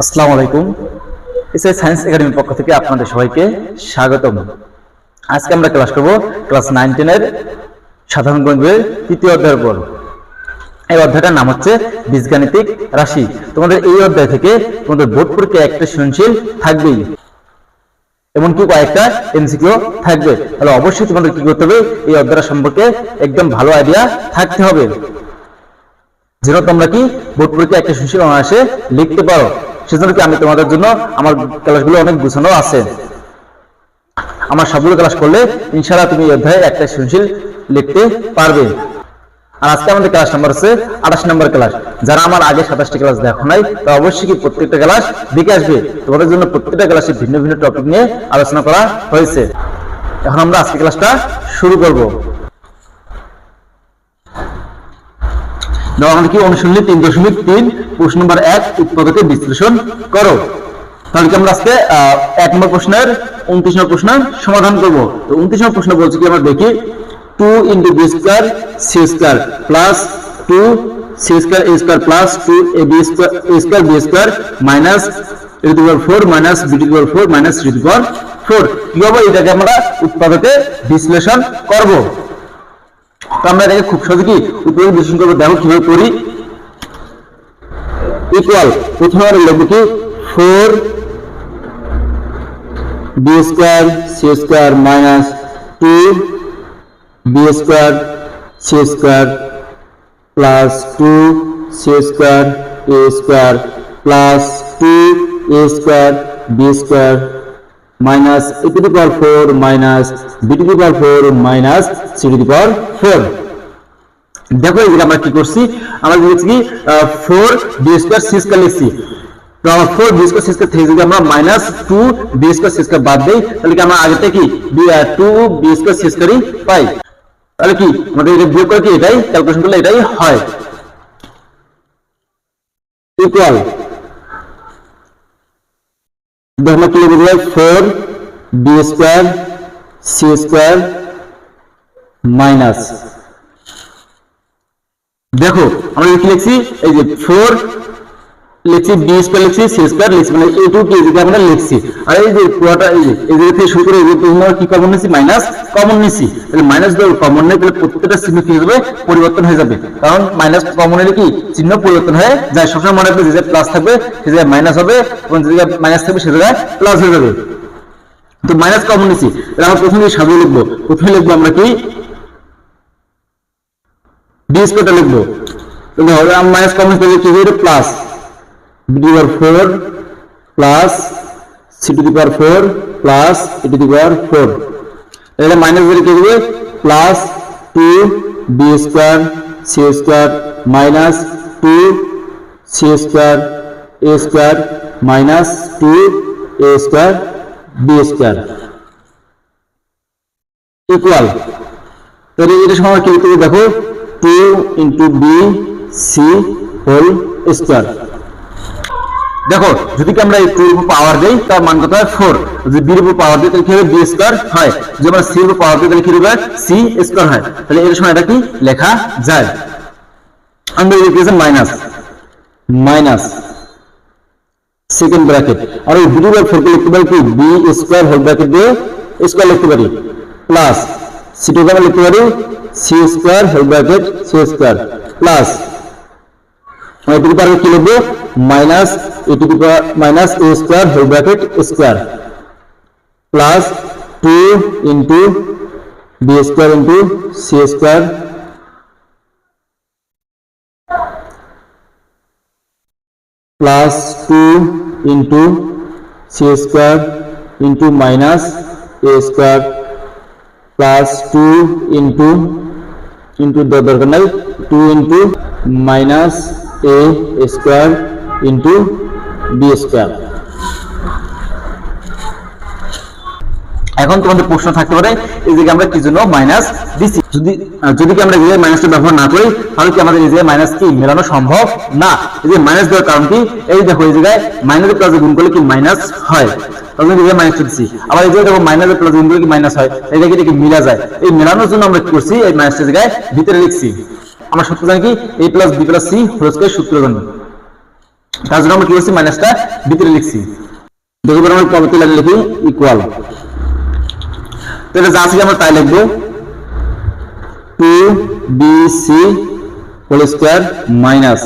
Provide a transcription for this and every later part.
আসসালামু আলাইকুম। SI science একাডেমির পক্ষ থেকে আপনাদের সবাইকে স্বাগতম। আজকে আমরা ক্লাস করব ক্লাস নাইন টেনের সাধারণ গণিতের তৃতীয় অধ্যায়ের উপর। এই অধ্যায়টার নাম হচ্ছে বীজগাণিতিক রাশি। তোমাদের এই অধ্যায় থেকে তোমাদের বোর্ড পরীক্ষায় একটা সৃজনশীল থাকবেই। এমনকি কয়েকটা এমসিকিউ থাকবে। তাহলে অবশ্যই তোমাদের কি করতে হবে? এই অধ্যায়টা সম্পর্কে একদম ভালো আইডিয়া থাকতে হবে। যেন তোমরা কি বোর্ড পরীক্ষা একটা সুশীল অনায়াসে লিখতে পারো। সেজন্য কি আমি তোমাদের জন্য আমার ক্লাসগুলো অনেক গুছানো আছে? আমার সবগুলো ক্লাস করলে ইনশাআল্লাহ তুমি অধ্যায়ে একটা সুশীল লিখতে পারবে। আর আজকে আমাদের ক্লাস নাম্বার হচ্ছে আঠাশ নম্বর ক্লাস। যারা আমার আগে সাতাশটি ক্লাস দেখো নাই তা অবশ্যই কি প্রত্যেকটা ক্লাস দেখে আসবে? তোমাদের জন্য প্রত্যেকটা ক্লাসে ভিন্ন ভিন্ন টপিক নিয়ে আলোচনা করা হয়েছে। এখন আমরা আজকে ক্লাসটা শুরু করব দেওয়া আমাদের প্রশ্ন উৎপাদকে বিশ্লেষণ করো। আজকে এক নম্বর প্রশ্নের উনত্রিশ প্রশ্নের সমাধান করব। উনত্রিশ নম্বর প্রশ্ন বলছে কি, আমরা দেখি two into B square C square plus two C square A square plus two A B square A square B square minus four minus four minus এটাকে আমরা উৎপাদকে বিশ্লেষণ করব? তো আমরা এটাকে খুব সহজে কি উপরে বিশ্লেষণ করব। দেখো কীভাবে করি। ইকুয়াল প্রথমে আমরা লিখব কি? Four B square C square minus two B square C square plus two C square A square plus two A square B square minus A to the power four minus B to the power four minus C to the power four দেখো এদিকে আমরা কি করছি? আমরা লিখছি কি four B square C square লিখছি। তো আমরা four B square C square থেকে যদি আমরা minus two B square C square বাদ দিই, তাহলে কি আমরা আগেতে কি টু বি স্কোয়ার সি স্কোয়ারই পাই। তাহলে কি, আমাদের এটা বিয়োগ করে কি এটাই ক্যালকুলেশন করলে এটাই হয়। ইকুয়াল দেখো কি লিখব four, B square, C square, minus. দেখো, আমরা কি লিখছি? এই যে ফোর লিখছি বি স্কোয়ার লিখছি সি স্কোয়ার লিখছি মানে এইটুকু কি এদিকে আমরা লিখছি আর এই যে পুরোটা এই জায়গা থেকে শুরু করে যে তোমরা কি কমন নিছি? মাইনাস কমন নিছি। তাহলে মাইনাস যদি কমন নেই, তাহলে প্রত্যেকটা চিহ্ন কি যাবে পরিবর্তন হয়ে যাবে। কারণ মাইনাস কমন হলে কি? চিহ্ন পরিবর্তন হয়ে যায়। সবসময় মনে রাখবে যে জায়গায় প্লাস থাকবে, সে জায়গায় মাইনাস হবে এবং যে জায়গায় মাইনাস থাকবে, সে জায়গায় প্লাস হয়ে যাবে। তো মাইনাস কমন নিছি। তাহলে আমরা প্রথমে সাজিয়ে লিখব। প্রথমে লিখব আমরা কি? বি স্কোয়ারটা লিখব। হবে মাইনাস কমন করলে কি হবে? Plus B to power four plus C to the four plus A to the four এটা মাইনাস কি হবে plus two B square C square minus two C square A square minus two A square B square equal তাহলে এটা সময় কি দেখো two into B C whole square দেখো, যদি কি আমরা টুর উপর পাওয়ার দেই, তার মান কত হয়? ফোর যদি বির উপর পাওয়ার দিই, তাহলে কি হবে? বি স্কোয়ার হয়। যদি আমরা সি উপর পাওয়ার দিই, তাহলে কি হবে? সি স্কোয়ার হয়। তাহলে এর সময় এটা কি? লেখা যায়। আমরা লিখেছি মাইনাস মাইনাস সেকেন্ড ব্র্যাকেট আর এই বিডি বাই ফোরকে লিখতে পারি কি? বি স্কোয়ার হোল ব্র্যাকেট দিয়ে স্কোয়ার লিখতে পারি। প্লাস সি টু আমরা লিখতে পারি C square whole bracket C square plus মানে এটুকু পারবে কি লিখব? মাইনাস এটুকু minus A square, whole bracket, square. Plus two into B square into C square. Plus two into C square into minus A square. Plus two into into, দরকার নাই, two into minus A square into B square এখন তোমাদের প্রশ্ন থাকতে পারে, এই জায়গায় আমরা কি জন্য মাইনাস দিচ্ছি যদি যদি কি আমরা এই জায়গায় মাইনাসটা ব্যবহার না করি, তাহলে কি আমাদের এই জায়গায় মাইনাস কি মেলানো সম্ভব? না। এই যে মাইনাস দেওয়ার কারণ কি? এই দেখো, এই জায়গায় মাইনাসের প্লাসে গুণ করলে কি মাইনাস হয়? তাহলে এই জায়গায় মাইনাস দিচ্ছি আবার এই জায়গায় দেখো মাইনাসের প্লাসে গুণ করলে কি মাইনাস হয়? এই জায়গায় কি মিলা যায়? এই মেলানোর জন্য আমরা কি করছি? এই মাইনাসটা জায়গায় ভিতরে লিখছি। আমরা সূত্র জানি কি? A plus B plus C whole square সূত্র জানি। তার জন্য আমরা কি করছি? মাইনাসটা ভিতরে লিখছি। দেখো এবার আমরা পরবর্তী লাইনে লিখি ইকুয়াল তাহলে যা আছে আমরা তাই লিখব? Two B C whole square minus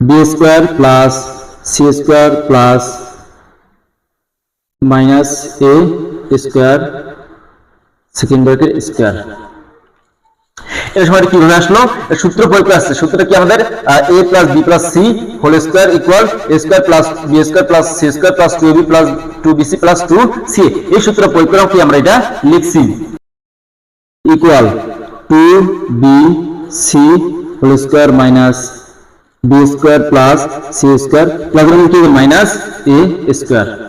B square plus C square plus minus A square second bracket square এর সময় কীভাবে আসলো সূত্র প্রয়োগ আসছে সূত্রটা কি আমাদের A plus B plus C whole square equal A square plus B square plus C square plus two B plus two BC plus two C এই সূত্র প্রয়োগ করে কি আমরা এটা লিখছি equal two B C whole square minus B square plus C square plus minus A square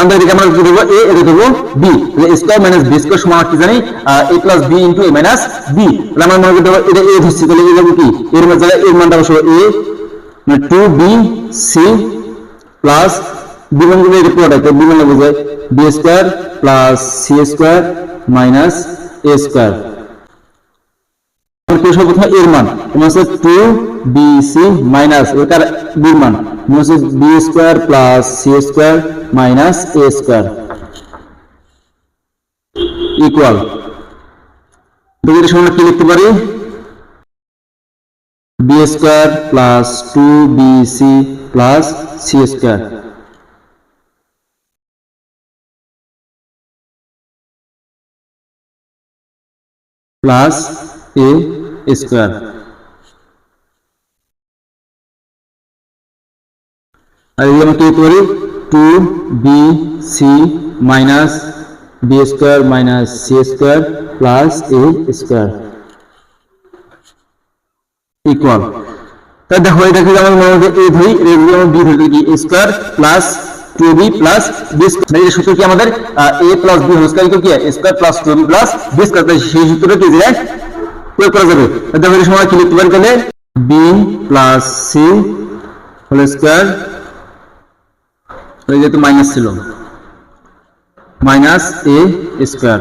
আমরা এদিকে আমরা কি দেবো এ এটা দেবো B square minus B square সমান কি জানি? A plus B into A minus B তাহলে আমরা মনে করতে এটা এ ধরছি, তাহলে এ দেবো কি? এর মধ্যে এর মানটা বসবো এ মানে two B C plus B মানগুলো এটা পুরোটাই বি মানে বোঝায় B square plus C square minus A square প্রথমে এর মান মানে হচ্ছে টু বি সি মাইনাস এটার বির মান হচ্ছে B square plus C square minus A square equal দুইয়ের সমান কি লিখতে পারি? B square plus two B C plus C square plus A square আর কি পারি two B C minus B square minus C square plus A square equal তা দেখো এটাকে আমার মনে হবে এ ধরি? এটা যদি বি ধরি কি square plus two b plus b square সূত্র কি আমাদের? A plus b whole square কি? Square plus two b plus b square সেই সূত্রটা কি যায় প্রয়োগ করা যাবে? দেখো এই সময় কি লিখতে পারি তাহলে? B plus c whole square যেহেতু মাইনাস ছিল। মাইনাস এ স্কোয়ার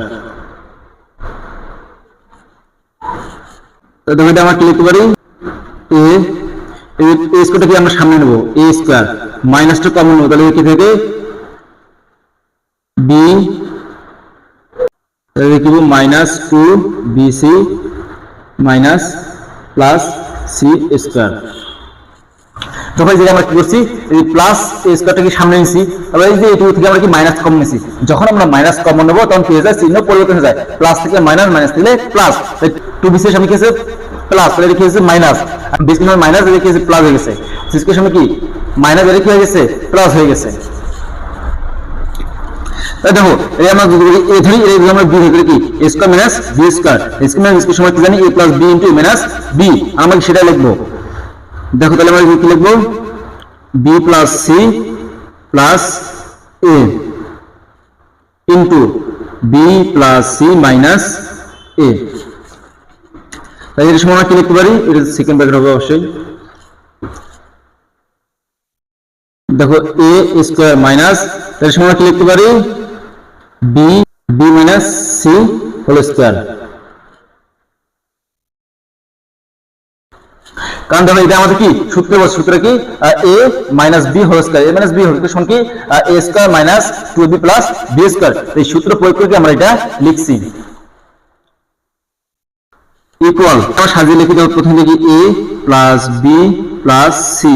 দেখো এটা আমরা কি লিখতে পারি? এ এই স্কোয়ারটা কি আমরা সামনে নেব এ স্কোয়ার মাইনাসটা কমন নেব তাহলে কি থেকে বি তাহলে কি minus two bc minus plus c square তখন যে আমরা কি করছি, এই প্লাস এই স্কোয়ারটাকে সামনে নিছি আবার এই যে এটুকু থেকে আমরা কি মাইনাস কম নিছি। যখন আমরা মাইনাস কমন নেব, তখন কি হয়ে যায়, চিহ্ন পরিবর্তন হয়ে যায়। প্লাস থেকে মাইনাস মাইনাস থেকে প্লাস টু বিসের সামনে কি প্লাস তাহলে কি মাইনাস বিশ মিনিট মাইনাস এটা কি প্লাস হয়ে গেছে। সিস্কের সামনে কি? মাইনাস এটা কি হয়ে গেছে প্লাস হয়ে গেছে। দেখো, এই আমরা এ ধরি, এই আমরা বি ধরি কি? a square minus b square square minus b সময় কি জানি? a plus b into minus b আমরা সেটা লিখব? দেখো তাহলে আমরা কি লিখব? B plus c plus a into b plus c minus a তাই এর সময় কি লিখতে পারি? এটা সেকেন্ড ব্র্যাকেট হবে অবশ্যই। দেখো a স্কয়ার মাইনাস এর সময় কি লিখতে পারি? B b minus c whole square কারণ দেখো, এটা আমাদের কি? সূত্র সূত্র কি? A minus b whole square a minus b whole square কি? A square minus two b plus b square এই সূত্র প্রয়োগ করে আমরা এটা লিখছি? ইকুয়াল আমরা সাজিয়ে লিখে দেবো প্রথম দেখি a plus b plus c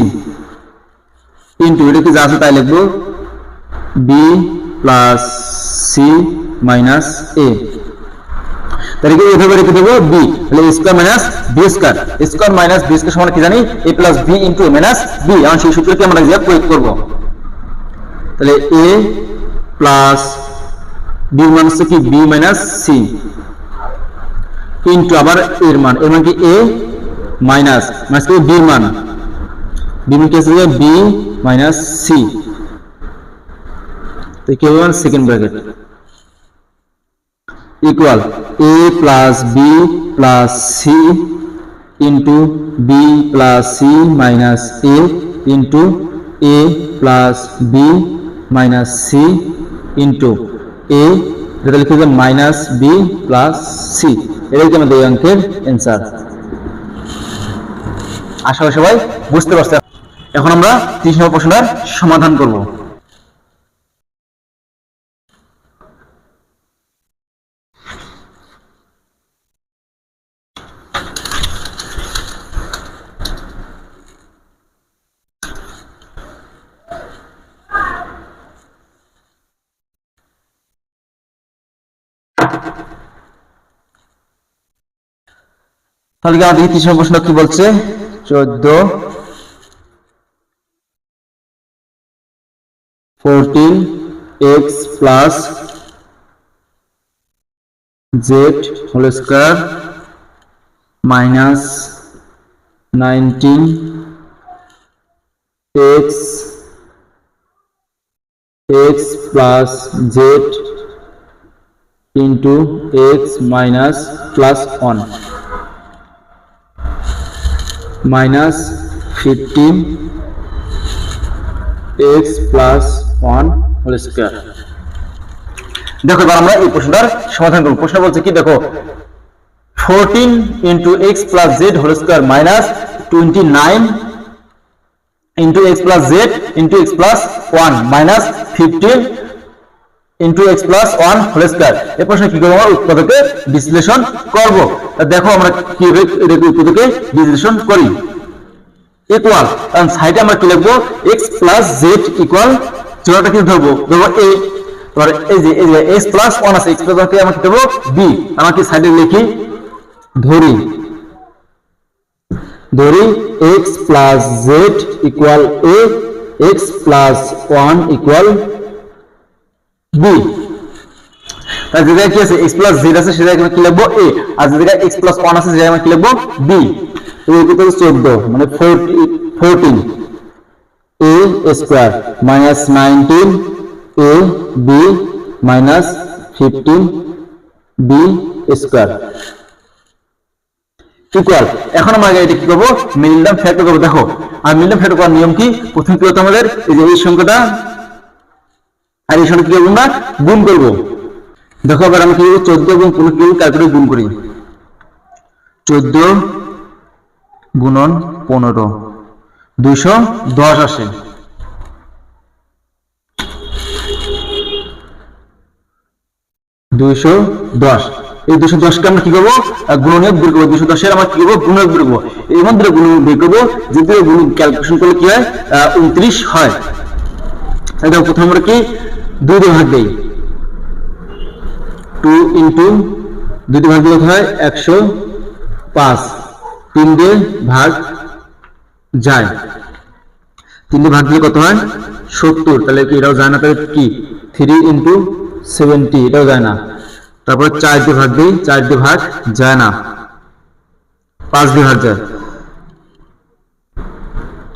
into এটা কি যা আছে তাই লিখব? B plus c minus a তাহলে এভাবে রেখে দেবো বি তাহলে square minus b square square minus b square সমান কি জানি? A plus b into minus b এখন সেই সূত্রকে আমরা প্রয়োগ করব। তাহলে এ প্লাস বি মান হচ্ছে কি বি মাইনাস সি ইন্টু আবার এর মান। এর মান কি এ মাইনাস মাইনাস কি? বি মান। বি মান কি আছে বি মাইনাস সি তো কি second bracket equal a plus b plus c into b plus c minus a into a plus b minus c into a যেটা লিখে যে মাইনাস বি প্লাস সি এটাই আমাদের এই অঙ্কের অ্যান্সার আশা করি সবাই বুঝতে পারছে এখন আমরা তিরিশ নম্বর প্রশ্নটার সমাধান করব। তাহলে আমাদের তিরিশ নম্বর প্রশ্ন কি বলছে? চোদ্দ fourteen x plus z whole square minus nineteen x x plus z into x minus plus one minus fifteen x plus one whole square. দেখো, এবার আমরা এই প্রশ্নটার সমাধান করব। প্রশ্ন বলছে কি, দেখো, fourteen into x plus z whole square minus twenty nine into x plus z into x plus one minus fifteen into x plus one whole square এই প্রশ্নে কি করব আমরা? উৎপাদকে বিশ্লেষণ করব। দেখো আমরা কীভাবে উৎপাদকে বিশ্লেষণ করি। ইকুয়াল কারণ সাইডে আমরা কি লিখব? এক্স প্লাস জেড ইকুয়াল চোরাটা কি ধরবো? ধরবো এ এবার এই যে এই যে এক্স প্লাস ওয়ান আছে এক্স প্লাস আমরা কি দেবো বি আমাকে সাইডে লিখি? ধরি। ধরি x plus z equal a x plus one equal b. যে জায়গায় কি আছে? x প্লাস আছে, সে জায়গায় কি আর যে জায়গায় x প্লাস 1 আছে, সে জায়গায় কি 14 মানে 14 a square minus 19 a, b minus 15 b square equal এখন আমরা এটা কি করব? মিললাম ফ্যাক্টর করব। দেখো, আর মিললাম ফ্যাক্টর করার নিয়ম কি? প্রথমে কি হতো আমাদের? এই যে এই সংখ্যাটা আর এই সঙ্গে কি করব না গুণ করব? দেখো এবার আমি কি করব? চোদ্দ এবং পনেরো কি ক্যালকুলেট গুণ করি? চোদ্দ গুণন পনেরো। দুইশো দশ আসে। দুইশো দশ। এই দুশো দশকে আমরা কি করব? আহ, গুণনীয়ক বের করব। দুশো দশের আমরা কি করব? গুণনীয়ক বের করব। এর মধ্যে গুণ বের করব যদি গুণ ক্যালকুলেশন করলে কি হয়? উনত্রিশ হয়। প্রথমে আমরা কি? দিয়ে ভাগ দেই। টু ইন্টু দুই ভাগ দিলে হয় একশো পাঁচ। তিন দিয়ে ভাগ যায়। তিন দিয়ে ভাগ দিলে কত হয়? সত্তর। তাহলে কি এটাও যায় না? তাহলে কি? থ্রি ইন্টু সেভেন্টি এটাও যায় না। তারপর চার দিয়ে ভাগ দিই। চার দিয়ে ভাগ যায় না। পাঁচ দিয়ে ভাগ যায়।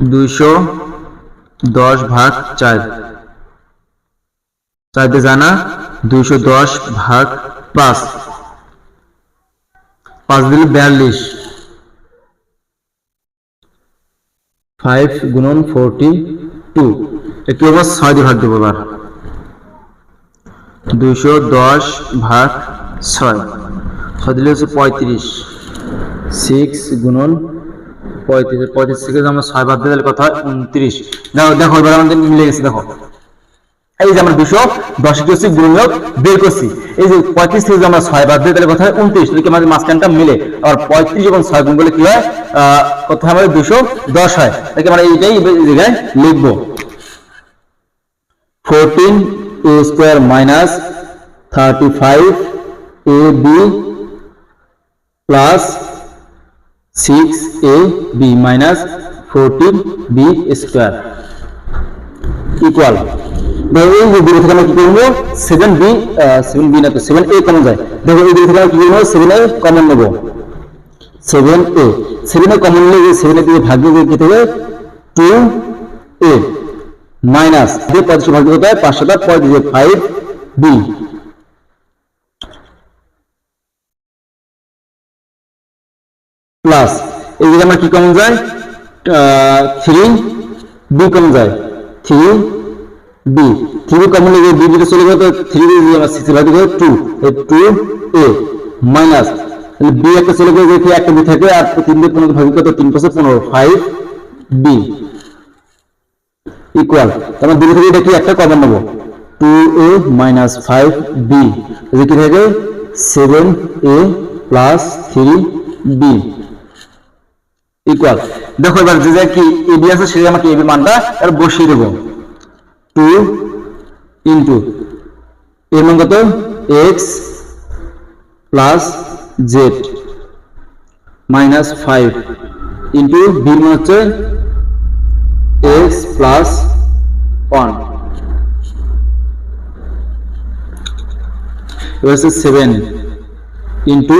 দুইশো দশ ভাগ চার। দিয়ে জানা, দুইশো দশ ভাগ পাঁচ। পাঁচ দিলে বিয়াল্লিশ। ফাইভ গুণন ফোরটি টু একটু আবার ছয় দিয়ে ভাগ দেবো এবার। দুইশো দশ ভাগ ছয়। ছয় দিলে হচ্ছে পঁয়ত্রিশ। সিক্স গুণন পঁয়ত্রিশ। পঁয়ত্রিশ থেকে আমরা ছয় বাদ দিলে কত হয়? উনত্রিশ। দেখো দেখো, এবার আমাদের মিলে গেছে, দেখো। এই যে আমরা দুশো দশ করছি গুণনীয়ক বের করছি। এই যে পঁয়ত্রিশ থেকে আমরা ছয় বাদ দিই তাহলে কথা হয়? উনত্রিশ। তাহলে আমাদের মাঝখানটা মিলে। আর পঁয়ত্রিশ এবং ছয় গুণ করলে কি হয়? কত আমাদের? দুশো দশ হয়। তাহলে আমরা এইটাই জায়গায় লিখব। Fourteen a square minus thirty five a b plus six a b minus fourteen b square equal এই যে দূরে থেকে আমরা কি করব? সেভেন বি সেভেন বি না তো সেভেন এ কমন যায়। দেখো এই দূরে থেকে আমরা কি করব? সেভেন এ কমন নেব। Seven a seven a common নিলে সেভেন এ দিয়ে ভাগ দিয়ে কি হবে? টু এ মাইনাস দিয়ে পঁয়ত্রিশ ভাগ দিতে হয়? পাঁচশোটা পঁয়ত্রিশ ফাইভ বি প্লাস এই দিকে আমরা কি কমন যায়? থ্রি বি কমন যায়। থ্রি বি থ্রি কমন লেগে বি দিকে চলে গেলে তো থ্রি দিয়ে আমরা সিক্স ভাগ টু টু এ মাইনাস তাহলে বি একটা চলে গেলে দেখি একটা বি থাকবে আর তিন দিয়ে পনেরো ভাবি কত তিন পাশে পনেরো ফাইভ বি ইকুয়াল তারপর দুটো থেকে এটা একটা কমন নেব? Two a minus five b কি থাকে? Seven a plus three b equal দেখো এবার যে কি এবি আছে সেটা আমাকে এবি মানটা আর বসিয়ে দেবো। টু ইন্টু এর মান কত? X plus z minus five into b মান হচ্ছে এক্স প্লাস ওয়ান। এবার হচ্ছে সেভেন ইন্টু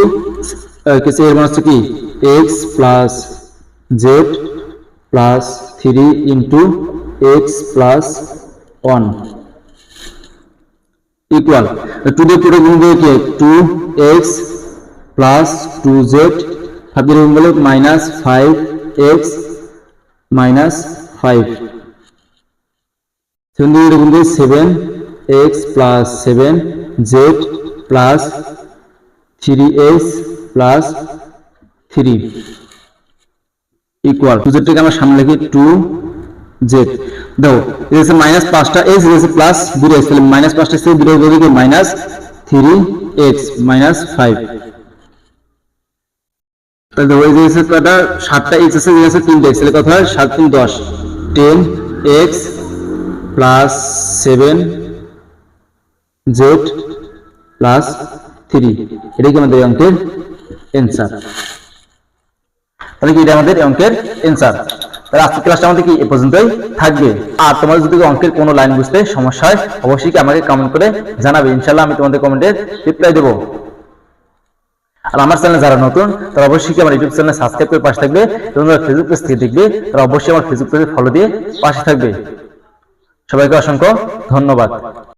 এর মান হচ্ছে কি? X plus z plus three into x plus one equal two দিয়ে পুরো গুণ করে কি two x plus two z five দিয়ে গুণ minus five x minus five seven দিয়ে গুণ করে seven x plus seven z plus three x plus three equal two জেডটাকে আমরা সামনে লিখি? টু জেড দেখো এটা হচ্ছে মাইনাস পাঁচটা এক্স এটা হচ্ছে প্লাস দুটো এক্স তাহলে মাইনাস পাঁচটা এক্স দুটো বলতে minus three x minus five তাহলে যে হচ্ছে কটা সাতটা আছে এটা হচ্ছে কথা হয়? সাত, তিন, দশ। Ten x plus seven z plus three এটা কি আমাদের অঙ্কের এনসার তাহলে কি এটা আমাদের অঙ্কের এনসার তাহলে আজকের ক্লাসটা আমাদের কি এ পর্যন্তই থাকবে? আর তোমাদের যদি অঙ্কের কোনো লাইন বুঝতে সমস্যা হয়, অবশ্যই আমাকে কমেন্ট করে জানাবে। ইনশাল্লাহ আমি তোমাদের কমেন্টের রিপ্লাই দেবো। আর আমার চ্যানেল যারা নতুন, তারা অবশ্যই আমার ইউটিউব চ্যানেল সাবস্ক্রাইব করে পাশে থাকবে এবং যারা ফেসবুক পেজ থেকে দেখবে, তারা অবশ্যই আমার ফেসবুক পেজে ফলো দিয়ে পাশে থাকবে। সবাইকে অসংখ্য ধন্যবাদ।